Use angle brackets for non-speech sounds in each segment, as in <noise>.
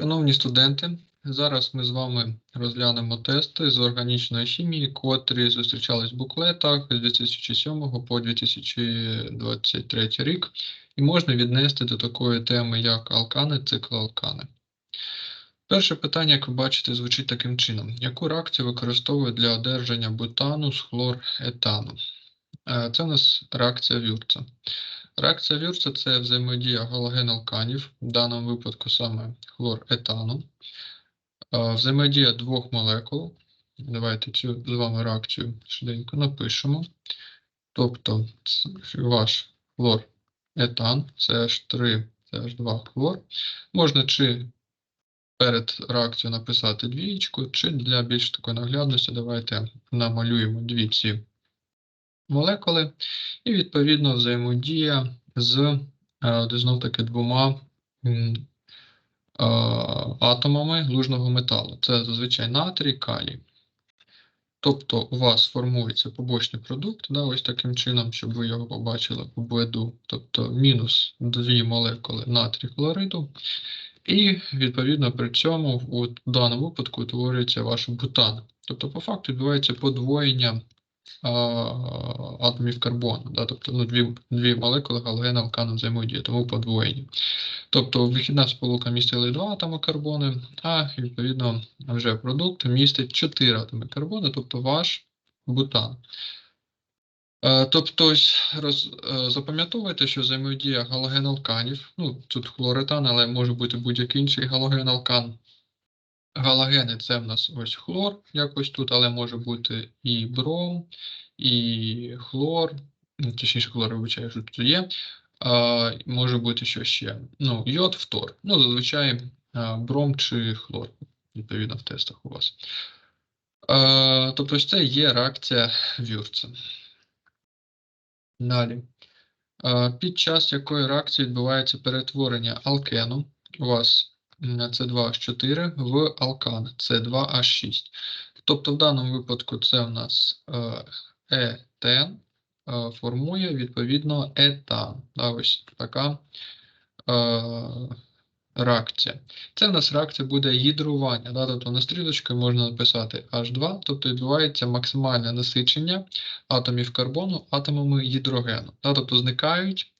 Шановні студенти, зараз ми з вами розглянемо тести з органічної хімії, котрі зустрічались в буклетах з 2007 по 2023 рік, і можна віднести до такої теми, як алкани, циклоалкани. Перше питання, як ви бачите, звучить таким чином: яку реакцію використовують для одержання бутану з хлоретану? Е, Це у нас реакція Вюрца. Реакція Вюрца – це взаємодія галогеналканів, в даному випадку саме хлоретану. Взаємодія двох молекул. Давайте цю з вами реакцію швиденько напишемо. Тобто ваш хлоретан, CH3, CH2 хлор. Можна чи перед реакцією написати двієчку, чи для більш такої наглядності давайте намалюємо дві ці молекули, і відповідно взаємодія з е, знов таки двома е, атомами лужного металу. Це зазвичай натрій, калій. Тобто у вас формується побочний продукт, да, ось таким чином, щоб ви його побачили обведу, тобто мінус дві молекули натрій хлориду, і відповідно при цьому у даному випадку утворюється ваш бутан. Тобто, по факту відбувається подвоєння атомів карбону, да, тобто ну, дві, дві молекули галогена алкану взаємодії, тому подвоєння. Тобто вихідна сполука містила 2 атоми карбону, а відповідно вже продукт містить 4 атоми карбону, тобто ваш бутан. Е, Тобто, роз, е, запам'ятовуйте, що взаємодія галогеналканів, ну тут хлоретан, але може бути будь-який інший галогеналкан. Галогени це в нас ось хлор, якось тут, але може бути і бром, і хлор, ну, точніше, хлор, вибачаю, що тут є. А, може бути що ще? Ну, йод, фтор. Ну, зазвичай бром чи хлор, відповідно, в тестах у вас. А, тобто, ось це є реакція Вюрца. Далі. А, Під час якої реакції відбувається перетворення алкену, у вас С2H4 в алкан С2H6. Тобто в даному випадку це у нас е, етен е, формує відповідно етан. Ось така е, реакція. Це в нас реакція буде гідрування. Да, тобто на стрілочкою можна написати H2, тобто відбувається максимальне насичення атомів карбону атомами гідрогену. Тобто зникають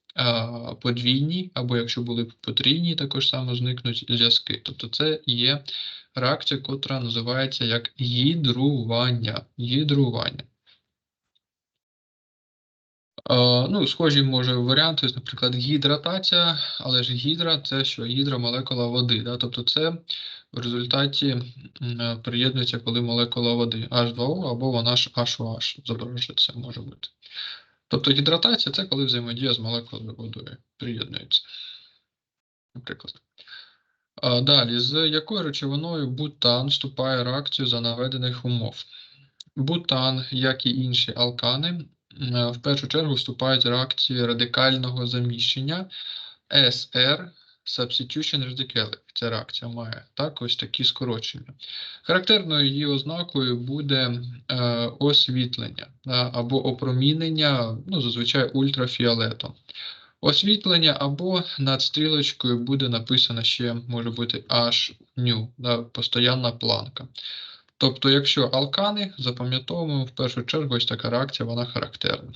подвійні, або якщо були потрійні, також само зникнуть зв'язки. Тобто це є реакція, котра називається як гідрування. Гідрування. Ну, схожі може варіанти, наприклад, гідратація, але ж гідра це що? Гідра молекула води. Да? Тобто це в результаті приєднується, коли молекула води H2O або вона ж HOH зображується, може бути. Тобто гідратація це коли взаємодія з молекулою водою приєднується. Наприклад. А, Далі, з якою речовиною бутан вступає в реакцію за наведених умов? Бутан, як і інші алкани, в першу чергу вступають в реакції радикального заміщення SR Substitution Radical. Ця реакція має так, ось такі скорочення. Характерною її ознакою буде е, освітлення да, або опромінення, ну, зазвичай ультрафіолетом. Освітлення або над стрілочкою буде написано ще, може бути H new, да, постоянна планка. Тобто, якщо алкани, запам'ятовуємо в першу чергу ось така реакція, вона характерна.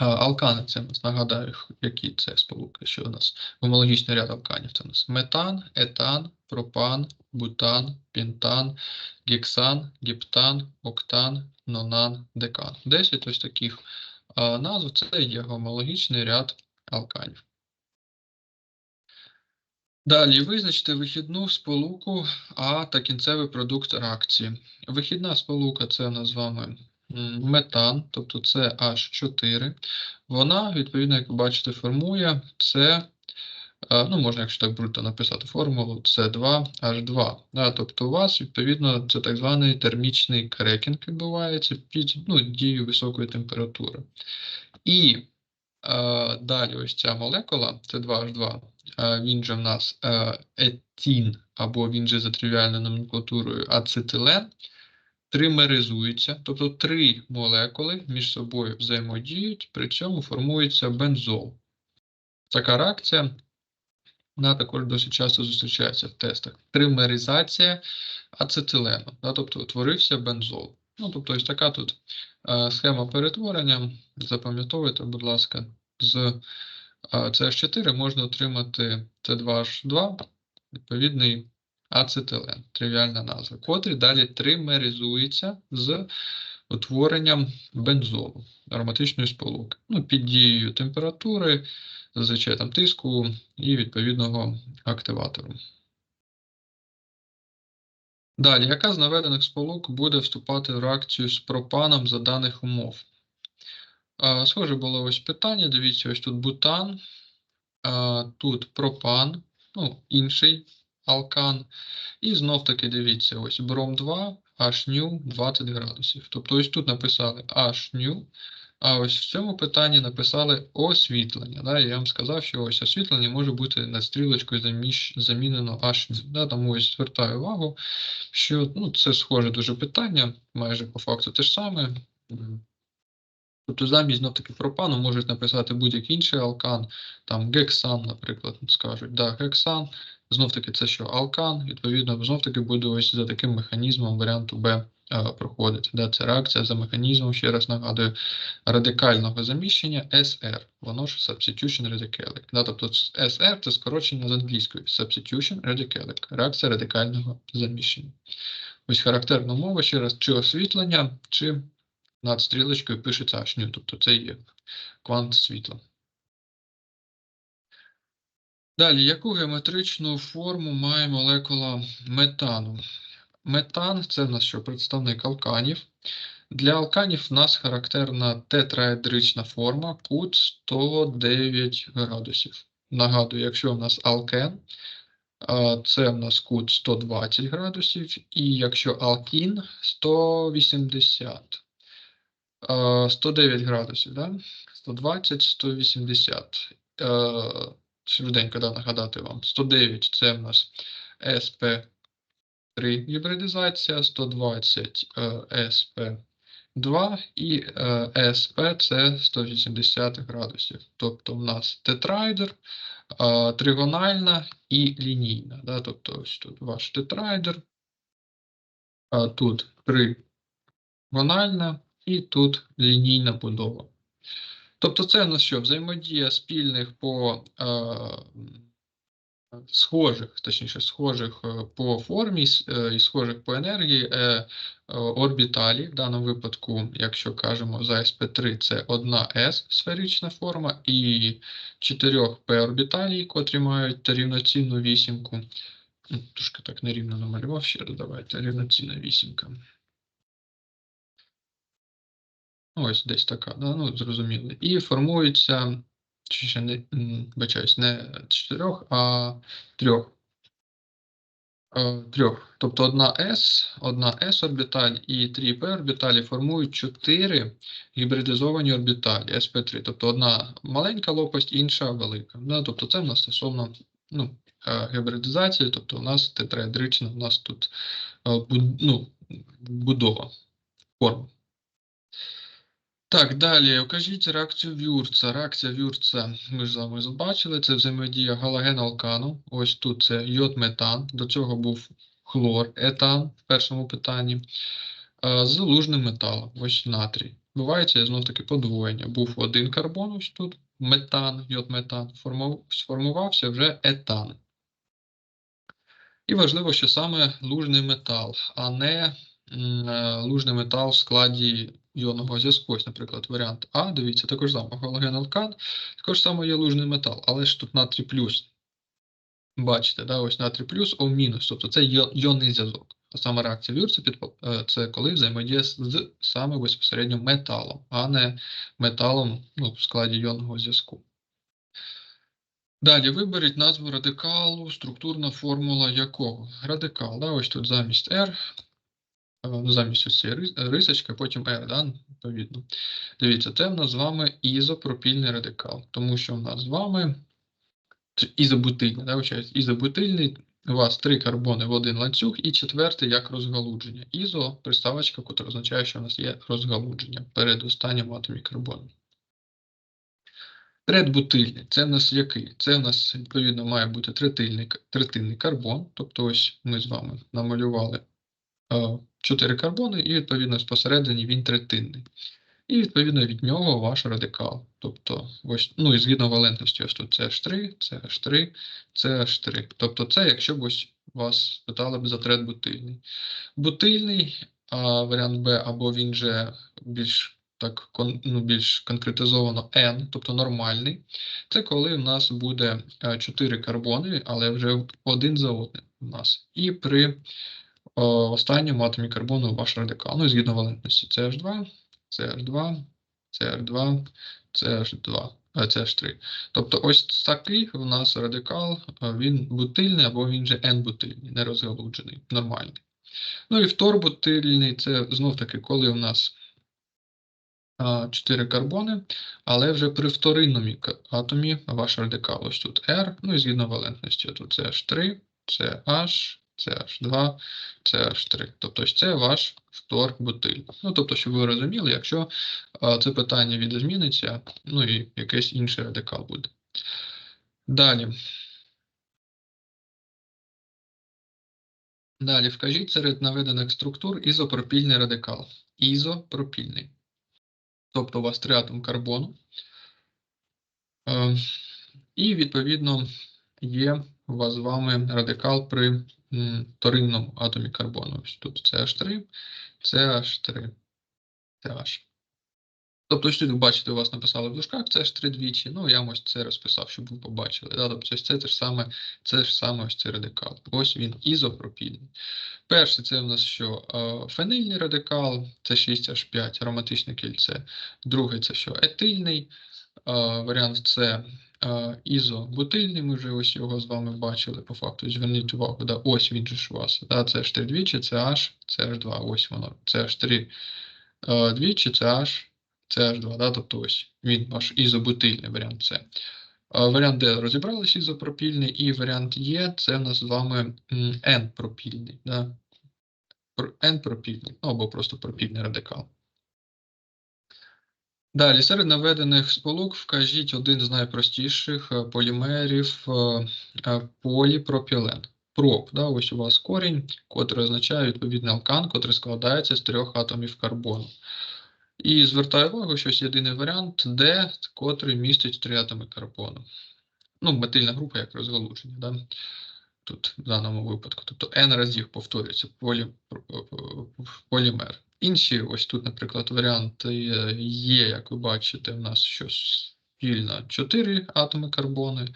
Алкани це нагадаю, які це сполуки, що у нас гомологічний ряд алканів. Це у нас метан, етан, пропан, бутан, пентан, гексан, гептан, октан, нонан, декан. 10 ось таких назв це є гомологічний ряд алканів. Далі визначте вихідну сполуку А та кінцевий продукт реакції. Вихідна сполука це у нас з вами метан, тобто це H4. Вона, відповідно, як ви бачите, формує це, е, ну, можна, якщо так бруто написати формулу, С2H2. Да, тобто у вас, відповідно, це так званий термічний крекінг відбувається під ну, дією високої температури. І е, далі ось ця молекула, С2H2, е, він же в нас е, етін, або він же за тривіальною номенклатурою ацетилен, тримеризується, тобто три молекули між собою взаємодіють, при цьому формується бензол. Така реакція Вона також досить часто зустрічається в тестах. Тримеризація ацетилену, да, тобто утворився бензол. Ну, тобто, ось така тут е, схема перетворення. Запам'ятовуйте, будь ласка, з е, CH4 можна отримати C2H2, відповідний ацетилен, тривіальна назва, котрий далі тримеризується з утворенням бензолу, ароматичної сполуки. Ну, під дією температури, зазвичай там тиску і відповідного активатору. Далі, яка з наведених сполук буде вступати в реакцію з пропаном за даних умов? Схоже було ось питання. Дивіться, ось тут бутан, тут пропан, ну, інший алкан. І знов таки дивіться, ось бром 2, HNU 20 градусів. Тобто ось тут написали HNU, а ось в цьому питанні написали освітлення. Да? Я вам сказав, що ось освітлення може бути над стрілочкою заміщ... замінено HNU. Да? Тому ось звертаю увагу, що ну, це схоже дуже питання, майже по факту те ж саме. Тобто замість знов таки пропану можуть написати будь-який інший алкан, там гексан, наприклад, скажуть, да, гексан, знов таки це що алкан, відповідно, знов таки буде ось за таким механізмом варіанту Б е, проходити. Да, це реакція за механізмом, ще раз нагадую, радикального заміщення SR, воно ж substitution radicalic. Да, тобто SR це скорочення з англійської substitution radicalic, реакція радикального заміщення. Ось характерна мова, ще раз, чи освітлення, чи над стрілочкою пишеться HNU, тобто це є квант світла. Далі, яку геометричну форму має молекула метану? Метан це в нас що представник алканів. Для алканів в нас характерна тетраедрична форма, кут 109 градусів. Нагадую, якщо в нас алкен, це в нас кут 120 градусів, і якщо алкін 180. 109 градусів, да? 120, 180. Швиденько да, нагадати вам. 109 це в нас SP3 гібридизація, 120 SP2 і SP це 180 градусів. Тобто в нас тетрайдер, тригональна і лінійна. Да? Тобто ось тут ваш тетрайдер, тут тригональна і тут лінійна будова. Тобто, це у нас що? Взаємодія спільних по е, схожих, точніше, схожих е, по формі е, і схожих по енергії е, е, орбіталі. В даному випадку, якщо кажемо за SP3, це одна S сферична форма, і 4 P орбіталій, котрі мають рівноцінну вісімку. Трошки так нерівно намалював ще раз, давайте рівноцінна вісімка. Ось десь така, да? ну, зрозуміло. І формується, чи ще не бачаюсь, не чотирьох, а трьох. Трьох. Тобто одна S, одна S орбіталь і 3 P орбіталі формують чотири гібридизовані орбіталі SP3. Тобто одна маленька лопасть, інша велика. Да? Тобто це в нас стосовно ну, гібридизації, тобто у нас тетраедрична, у нас тут ну, будова форма. Так, далі окажіть реакцію Вюрца. Реакція Вюрца, ми ж з вами побачили, це взаємодія галоген-алкану. Ось тут це йод-метан, до цього був хлор, етан в першому питанні. З лужним металом, ось натрій. Бувається, знов таки подвоєння. Був один карбон, ось тут метан, йод-метан, сформувався вже етан. І важливо, що саме лужний метал, а не лужний метал в складі іонного зв'язку. Ось, наприклад, варіант А, дивіться, також само галоген алкан, також само є лужний метал, але ж тут натрій плюс. Бачите, да, ось натрій плюс, О мінус, тобто це іонний зв'язок. А саме реакція Вюрца е, це коли взаємодія з саме безпосередньо металом, а не металом ну, в складі іонного зв'язку. Далі виберіть назву радикалу, структурна формула якого. Радикал, да, ось тут замість R замість цієї рисочки, потім R, да, відповідно. Дивіться, це в нас з вами ізопропільний радикал, тому що в нас з вами ізобутильний, да, ізобутильний, у вас три карбони в один ланцюг, і четвертий як розгалудження. Ізо приставочка, яка означає, що у нас є розгалудження перед останнім атомі карбону. Третбутильний це в нас який? Це в нас, відповідно, має бути третинний, третинний карбон. Тобто, ось ми з вами намалювали е, чотири карбони, і, відповідно, посередині він третинний. І, відповідно, від нього ваш радикал. Тобто, ось, ну і згідно валентності, ось тут CH3, CH3, CH3. Тобто, це якщо б ось вас питали б за трет бутильний. Бутильний а, варіант Б, або він же більш так ну, більш конкретизовано N, тобто нормальний. Це коли в нас буде 4 карбони, але вже один за одним у нас. І при останньому атомі карбону ваш радикал. Ну і згідно валентності CH2, CH2, CH2, CH2, а, CH3. Тобто ось такий у нас радикал, він бутильний або він же N-бутильний, не розгалуджений, нормальний. Ну і вторбутильний це знов таки, коли у нас 4 карбони, але вже при вторинному атомі ваш радикал ось тут R, ну і згідно валентності, тут CH3, CH, CH2, CH3. Тобто це ваш вторбутиль. Ну, тобто, щоб ви розуміли, якщо це питання відозміниться, ну і якийсь інший радикал буде. Далі. Далі вкажіть серед наведених структур ізопропільний радикал. Ізопропільний. Тобто у вас три атом карбону. Е, І, відповідно, є з вами радикал при м, вторинному атомі карбону. Ось тут CH3, CH3, CH. Тобто, тут ви бачите, у вас написали в дужках CH3 двічі, ну я ось це розписав, щоб ви побачили. Да? Тобто ось це, те ж саме, це ж саме ось цей радикал. Ось він ізопропільний. Перший це у нас що? Фенильний радикал, це 6H5, ароматичне кільце. Другий це що? Етильний. Варіант С е, ізобутильний, ми вже ось його з вами бачили по факту. Зверніть увагу, да, ось він же ж у вас. Да, це H3 двічі, це H, це H2, ось воно. Це H3 е, двічі, це H, це H2, да, тобто ось він ваш ізобутильний варіант С. Варіант Д розібралися ізопропільний, і варіант Е це в нас з вами N-пропільний. Да? N-пропільний, ну або просто пропільний радикал. Далі, серед наведених сполук вкажіть один з найпростіших е, полімерів е, е, поліпропілен. Проп, да, ось у вас корінь, котрий означає відповідний алкан, котрий складається з трьох атомів карбону. І звертаю увагу, що ось єдиний варіант D, котрий містить три атоми карбону. Ну, метильна група як розгалуження. Да? Тут в даному випадку. Тобто N разів повторюється полі, полімер. Інші, ось тут, наприклад, варіанти є, як ви бачите, у нас що спільно 4 атоми карбону.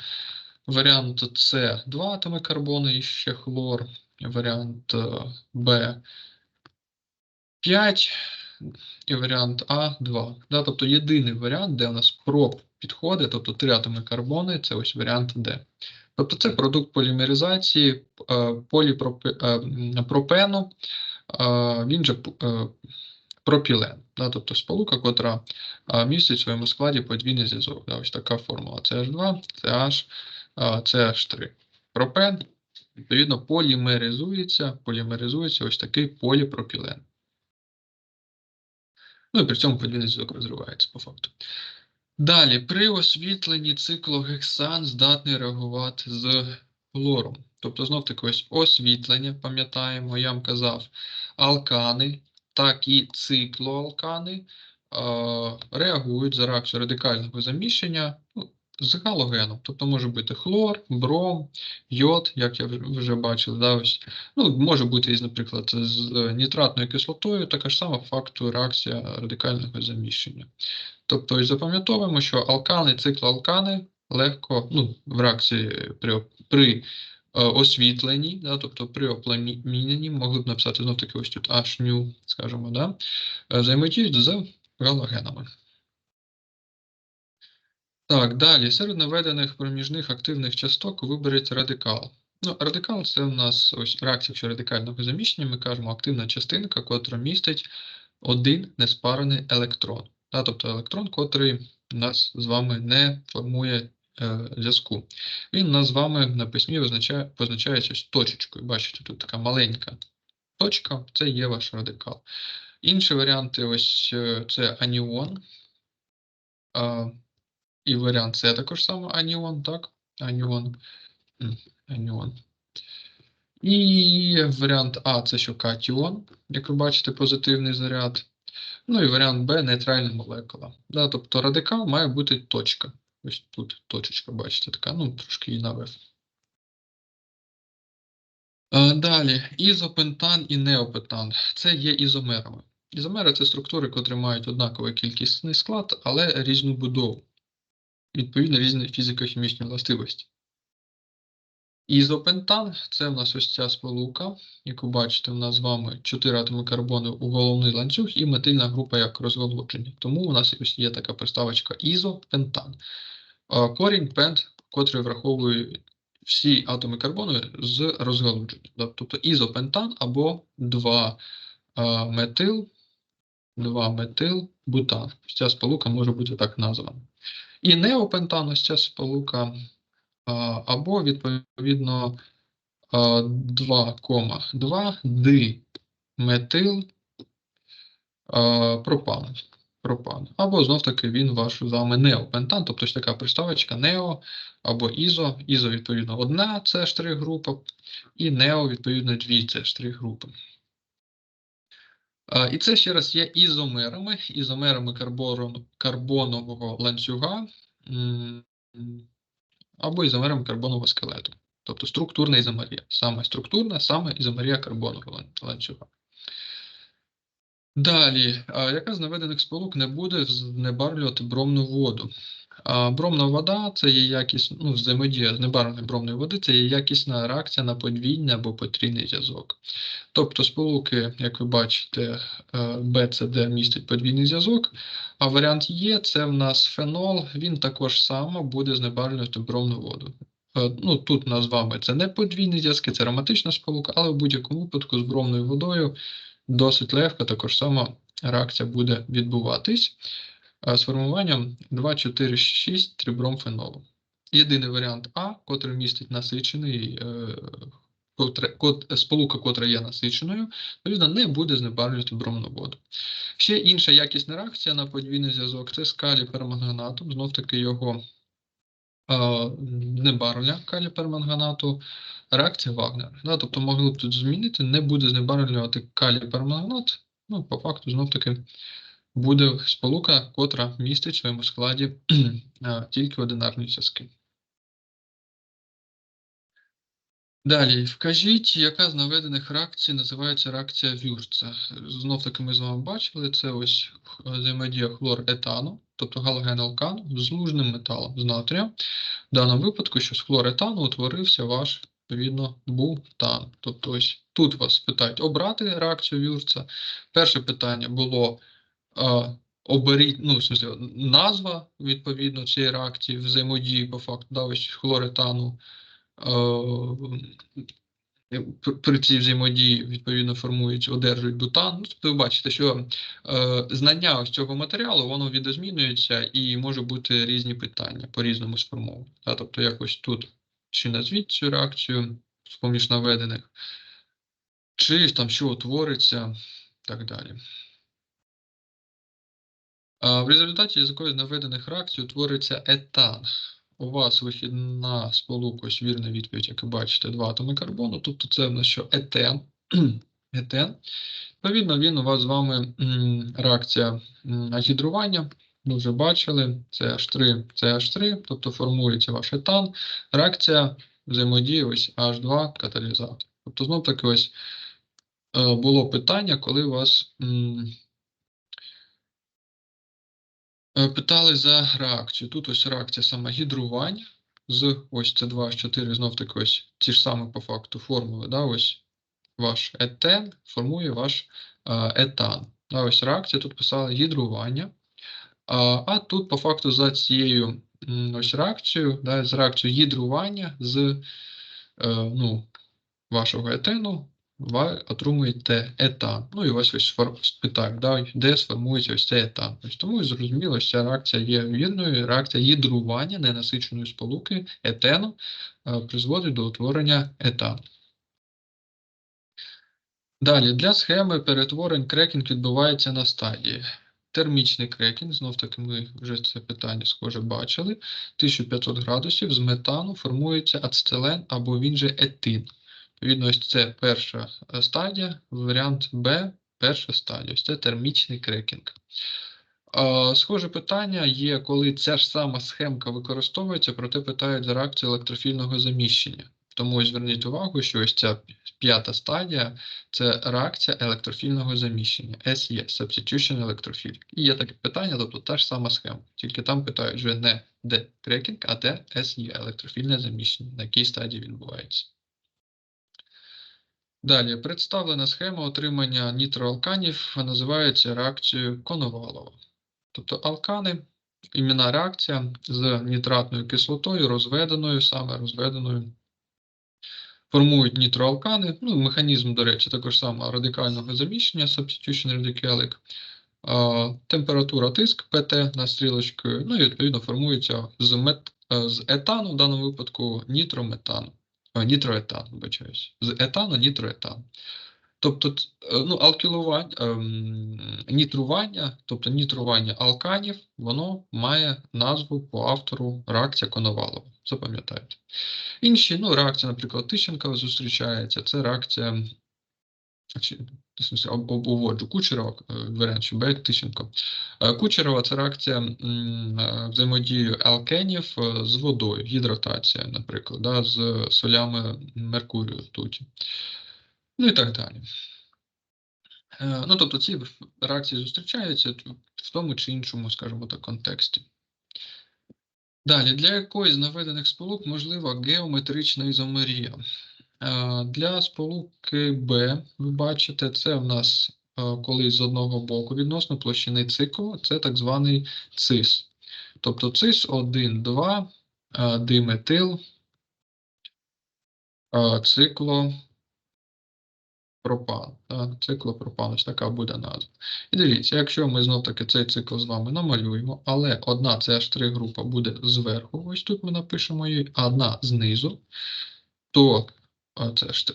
Варіант С 2 атоми карбону і ще хлор. Варіант Б 5 і варіант А 2. Да, тобто єдиний варіант, де у нас проб підходить, тобто 3 атоми карбону, це ось варіант Д. Тобто це продукт полімеризації поліпропену, він же е, пропілен, да, тобто сполука, котра містить в своєму складі подвійний зв'язок. Да, ось така формула CH2, CH, CH3. Пропен, відповідно, полімеризується, полімеризується ось такий поліпропілен. Ну і при цьому подвійний зв'язок розривається по факту. Далі, при освітленні циклогексан здатний реагувати з хлором. Тобто, знов таки ось освітлення, пам'ятаємо, я вам казав, алкани, так і циклоалкани е, реагують за реакцією радикального заміщення ну, з галогеном. Тобто може бути хлор, бром, йод, як я вже бачив. Да, ось. Ну, Може бути, наприклад, з нітратною кислотою, така ж сама факту реакція радикального заміщення. Тобто запам'ятовуємо, що алкани, циклоалкани легко ну, в реакції при при е, освітленні, да, тобто при опламіненні, могли б написати знов таки ось тут H, скажімо, да, е, взаємодіють з галогенами. Так, далі, серед наведених проміжних активних часток виберіть радикал. Ну, Радикал це у нас ось реакція якщо радикального заміщення, ми кажемо активна частинка, котра містить один неспарений електрон. Да, тобто електрон, котрий нас з вами не формує е, зв'язку. Він нас з вами на письмі визначає, позначається точечкою. Бачите, тут така маленька точка, це є ваш радикал. Інші варіанти ось е, це аніон. І варіант С також саме аніон, так? Аніон. Аніон. І варіант А це що катіон, як ви бачите, позитивний заряд. Ну і варіант Б нейтральна молекула. Да, тобто радикал має бути точка. Ось тут точечка, бачите, така, ну, трошки її навев. Е, Далі, ізопентан і неопентан. Це є ізомерами. Ізомери це структури, котрі мають однаковий кількісний склад, але різну будову. Відповідно, різні фізико-хімічні властивості. Ізопентан це в нас ось ця сполука, яку бачите, в нас з вами 4 атоми карбону у головний ланцюг і метильна група як розголодження. Тому у нас ось є така приставочка ізопентан. Корінь пент, котрий враховує всі атоми карбону з розгалудженням. Тобто ізопентан або 2 метил, 2 метил бутан. Ось Ця сполука може бути так названа. І неопентан, ось ця сполука, або відповідно 2,2 ди метил пропан. пропан. Або знов таки він ваш з вами неопентан, тобто така приставочка нео або ізо. Ізо, відповідно, одна це штрих група, і нео, відповідно, дві це штрих групи. І це ще раз є ізомерами, ізомерами карбонового ланцюга або ізомерами карбонового скелету. Тобто структурна ізомерія. Саме структурна, саме ізомерія карбонового ланцюга. Далі, яка з наведених сполук не буде знебарлювати бромну воду? А, Бромна вода це є якісна, ну, взаємодія з небарвленої бромної води, це є якісна реакція на подвійний або потрійний зв'язок. Тобто сполуки, як ви бачите, е, Б, С, Д містить подвійний зв'язок, а варіант Є це в нас фенол, він також само буде знебарлювати бромну воду. Е, Ну, тут нас з це не подвійні зв'язки, це ароматична сполука, але в будь-якому випадку з бромною водою досить легко також сама реакція буде відбуватись е, з формуванням 2,4,6 трибромфенолу. Єдиний варіант А, котрий містить насичений, е, котре, кот, сполука, котра є насиченою, відповідно, не буде знебарлювати бромну воду. Ще інша якісна реакція на подвійний зв'язок це з калій-перманганатом, знов таки його е, знебарвлення калій-перманганату, реакція Вагнера. Да, тобто могли б тут змінити, не буде знебарвлювати калій-перманганат, ну, по факту, знов таки, буде сполука, котра містить в своєму складі <clears throat> тільки одинарні зв'язки. Далі, вкажіть, яка з наведених реакцій називається реакція Вюрца. Знов таки ми з вами бачили, це ось е, взаємодія хлор-етану, тобто галогеналкану з лужним металом з натрієм. В даному випадку, що з хлоретану утворився ваш, відповідно, бутан. Тобто ось тут вас питають обрати реакцію Вюрца. Перше питання було оберіть, ну, в смысле, назва, відповідно, цієї реакції взаємодії по факту, да, хлоретану при цій взаємодії відповідно формують, одержують бутан. Ну, тобто ви бачите, що е, знання ось цього матеріалу воно відозмінюється і може бути різні питання по-різному сформовані. Да? Тобто якось тут чи назвіть цю реакцію з поміж наведених, чи там що утвориться, так далі. В результаті з наведених реакцій утвориться етан. У вас вихідна сполука, ось вірна відповідь, як ви бачите, два атоми карбону, тобто це в нас що етен. <clears throat> етен. Відповідно, він у вас з вами реакція гідрування. Ми вже бачили, це H3, це H3, тобто формується ваш етан. Реакція взаємодії ось H2 каталізатор. Тобто, знов таки ось е, було питання, коли у вас. Е, Питали за реакцію. Тут ось реакція саме гідрування з ось це 2 h 4 знов таки ось ті ж самі по факту формули. Да, ось ваш етен формує ваш е, етан. Да, ось реакція тут писали гідрування. А, а тут по факту за цією ось реакцією, да, з реакцією гідрування з е, ну, вашого етену ви отримуєте етан. Ну і ось ось спитають, да, де сформується ось цей етан. Ось тому зрозуміло, що ця реакція є вірною. Реакція гідрування ненасиченої сполуки етену е, призводить до утворення етану. Далі, для схеми перетворень крекінг відбувається на стадії. термічний крекінг, знов таки ми вже це питання схоже бачили. 1500 градусів з метану формується ацетилен або він же етин. Відповідно, ось це перша стадія, варіант Б, перша стадія. Ось це термічний крекінг. Схоже питання є, коли ця ж сама схемка використовується, проте питають за реакцію електрофільного заміщення. Тому зверніть увагу, що ось ця п'ята стадія це реакція електрофільного заміщення, SE, Substitution Electrophilic. І є таке питання, тобто та ж сама схема, тільки там питають вже не де крекінг, а де SE, електрофільне заміщення, на якій стадії відбувається. Далі, представлена схема отримання нітроалканів називається реакцією Коновалова. Тобто алкани, імена реакція з нітратною кислотою, розведеною, саме розведеною, формують нітроалкани. Ну, механізм, до речі, також саме радикального заміщення, substitution radicalic. А, Температура тиск ПТ над стрілочкою, ну і відповідно формується з, мет, е, з етану, в даному випадку нітрометану. Нітроетан, вибачаюсь. З етану нітроетан. Тобто, е, ну, алкілування, ем, нітрування, тобто нітрування алканів, воно має назву по автору реакція Коновалова. Запам'ятайте. Інші, ну, реакція, наприклад, Тищенка зустрічається, це реакція, чи, в смысле, об- об- Кучерова, е, варіант, що Б, Тищенко. Е, Кучерова це реакція е, взаємодії алкенів е, з водою, гідратація, наприклад, да, з солями Меркурію ртуті. Ну і так далі. Ну, тобто ці реакції зустрічаються в тому чи іншому, скажімо так, контексті. Далі, для якоїсь з наведених сполук можлива геометрична ізомерія. Е, Для сполуки Б, ви бачите, це в нас е, коли з одного боку відносно площини циклу, це так званий цис. Тобто цис 1, 2, е, диметил, цикло, пропан. Циклопропан, ось така буде назва. І дивіться, якщо ми знов таки цей цикл з вами намалюємо, але одна CH3 група буде зверху, ось тут ми напишемо її, а одна знизу, то а, CH3,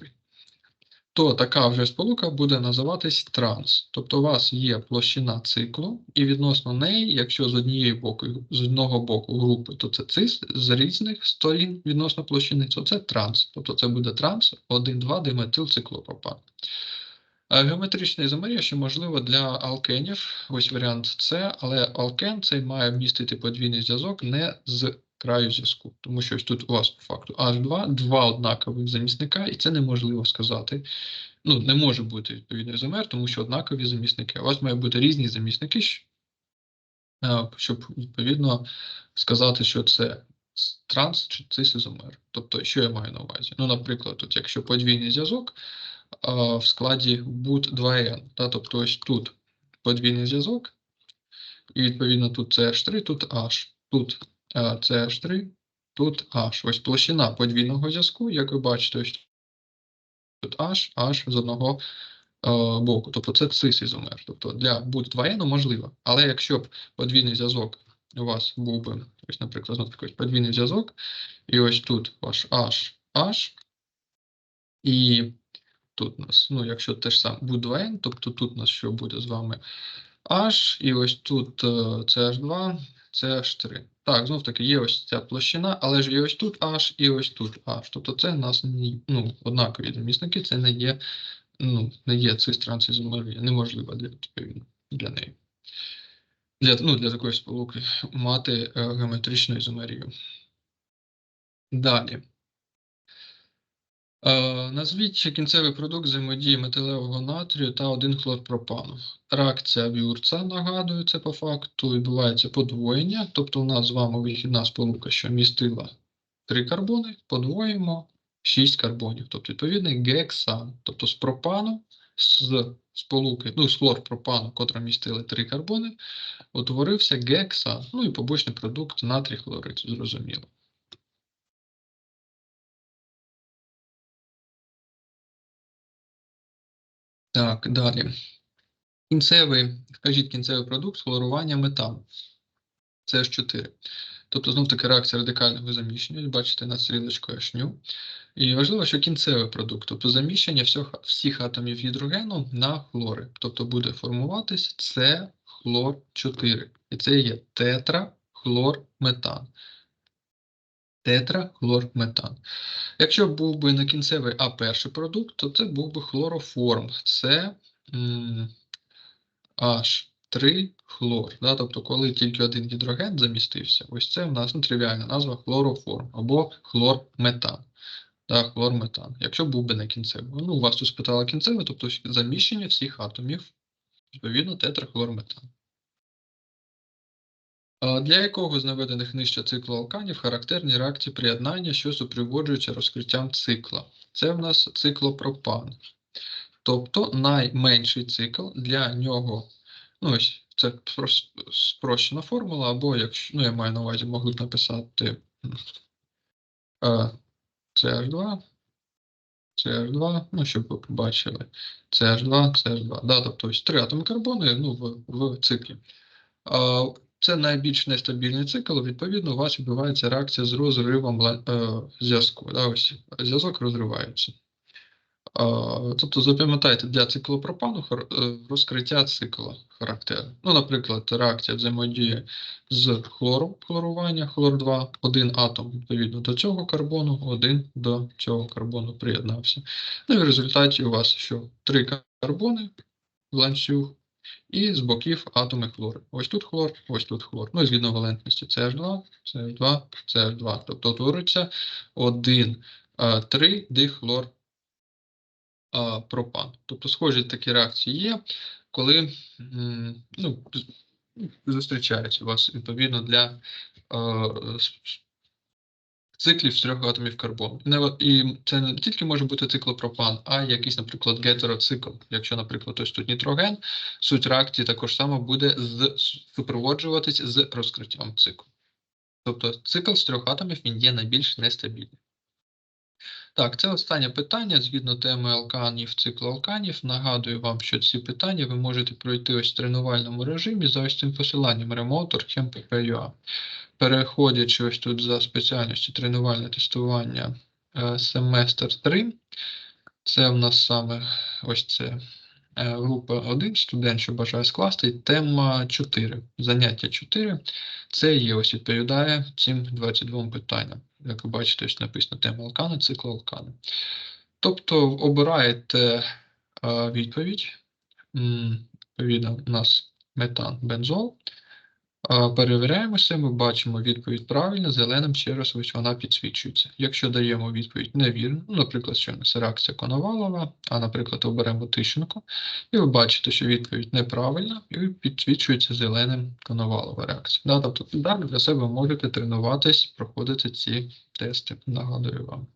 то така вже сполука буде називатись транс. Тобто у вас є площина циклу, і відносно неї, якщо з однієї боку, з одного боку групи, то це цис, з різних сторін відносно площини, то це транс. Тобто це буде транс 1,2 диметилциклопропан. Е, Геометрична ізомерія ще можливо для алкенів. Ось варіант С, але алкен цей має містити подвійний зв'язок не з краю зв'язку. Тому що ось тут у вас по факту H2, два однакових замісника, і це неможливо сказати. Ну, не може бути відповідний ізомер, тому що однакові замісники. У вас має бути різні замісники, е, щоб відповідно сказати, що це транс чи цис-ізомер. Тобто, що я маю на увазі? Ну, наприклад, тут, якщо подвійний зв'язок, в складі бут 2N. Та, тобто ось тут подвійний зв'язок, і відповідно тут CH3, тут H, тут CH3, тут H. Ось площина подвійного зв'язку, як ви бачите, тут H, H з одного боку. Тобто це цис-ізомер. Тобто для бут 2N можливо. Але якщо б подвійний зв'язок у вас був би, ось, наприклад, знову таки ось подвійний зв'язок, і ось тут ваш H, H, і Тут у нас, ну, якщо те ж саме буде 2N, тобто тут у нас що буде з вами H, і ось тут е, CH2, CH3. Так, знов таки є ось ця площина, але ж і ось тут H, і ось тут H. Тобто це в нас ну, однакові замісники, це не є, ну, не є цис-трансізомерія, неможливо для, для неї. Для, ну, для такої сполуки мати е, геометричну ізомерію. Далі. Е, Назвіть кінцевий продукт взаємодії метилевого натрію та 1 хлорпропану. Реакція Бюрца, нагадую, це по факту відбувається подвоєння. Тобто у нас з вами вихідна сполука, що містила 3 карбони, подвоїмо 6 карбонів. Тобто відповідний гексан. Тобто з пропану, з сполуки, ну, з хлорпропану, котра містили 3 карбони, утворився гексан. Ну і побочний продукт натрій хлорид, зрозуміло. Так, далі. Кінцевий, вкажіть кінцевий продукт хлорування метану. Це ж 4. Тобто, знов таки реакція радикального заміщення, бачите над стрілочкою H-ню. І важливо, що кінцевий продукт, тобто заміщення всіх, всіх атомів гідрогену на хлори. Тобто буде формуватись С хлор 4. І це є тетрахлорметан. Тетрахлорметан. Якщо був би не кінцевий, а перший продукт, то це був би хлороформ. Це H3 хлор. Да? Тобто, коли тільки один гідроген замістився, ось це в нас ну, тривіальна назва хлороформ або хлорметан. Да, хлорметан. Якщо був би не кінцевий. Ну, у вас тут спитала кінцевий, тобто заміщення всіх атомів, відповідно, тетрахлорметан. Для якого з наведених нижче циклу алканів характерні реакції приєднання, що супроводжуються розкриттям цикла? Це в нас циклопропан. Тобто найменший цикл для нього, ну ось це спрощена формула, або якщо, ну я маю на увазі, можуть написати е, CH2, CH2, ну щоб ви побачили, CH2, CH2, да, тобто ось три атоми карбону ну, в, в циклі. Це найбільш нестабільний цикл, відповідно, у вас відбувається реакція з розривом е, зв'язку. Да, ось зв'язок розривається. Тобто запам'ятайте для циклопропану е, розкриття цикла характеру. Ну, наприклад, реакція взаємодії з хлором, хлорування, хлор 2, один атом відповідно до цього карбону, один до цього карбону приєднався. Ну і в результаті у вас що? Три карбони в ланцюг і з боків атоми хлору. Ось тут хлор, ось тут хлор. Ну і згідно валентності CH2, CH2, CH2. Тобто утворюється один, а, три дихлор пропан. Тобто схожі такі реакції є, коли ну, зустрічаються у вас відповідно для е, циклів з трьох атомів карбону. Не І це не тільки може бути циклопропан, а якийсь, наприклад, гетероцикл. Якщо, наприклад, ось тут нітроген, суть реакції також само буде з, супроводжуватись з розкриттям циклу. Тобто цикл з трьох атомів він є найбільш нестабільний. Так, це останнє питання згідно теми алканів, циклу алканів. Нагадую вам, що ці питання ви можете пройти ось в тренувальному режимі за ось цим посиланням remotor.chem.ua. Переходячи ось тут за спеціальністю тренувальне тестування е, семестр 3. Це в нас саме ось це е, група 1, студент, що бажає скласти, тема 4. Заняття 4. Це є ось відповідає цим 22 питанням. Як ви бачите, ось написано тема алкани, цикл алкани. Тобто обираєте е, відповідь. Відповідно, у нас метан, бензол. Перевіряємося, ми бачимо відповідь правильна, зеленим ще раз ось вона підсвічується. Якщо даємо відповідь невірну, ну, наприклад, що у нас реакція Коновалова, а, наприклад, оберемо Тищенко, і ви бачите, що відповідь неправильна, і підсвічується зеленим Коновалова реакція. Да, тобто далі для себе можете тренуватись, проходити ці тести. Нагадую вам.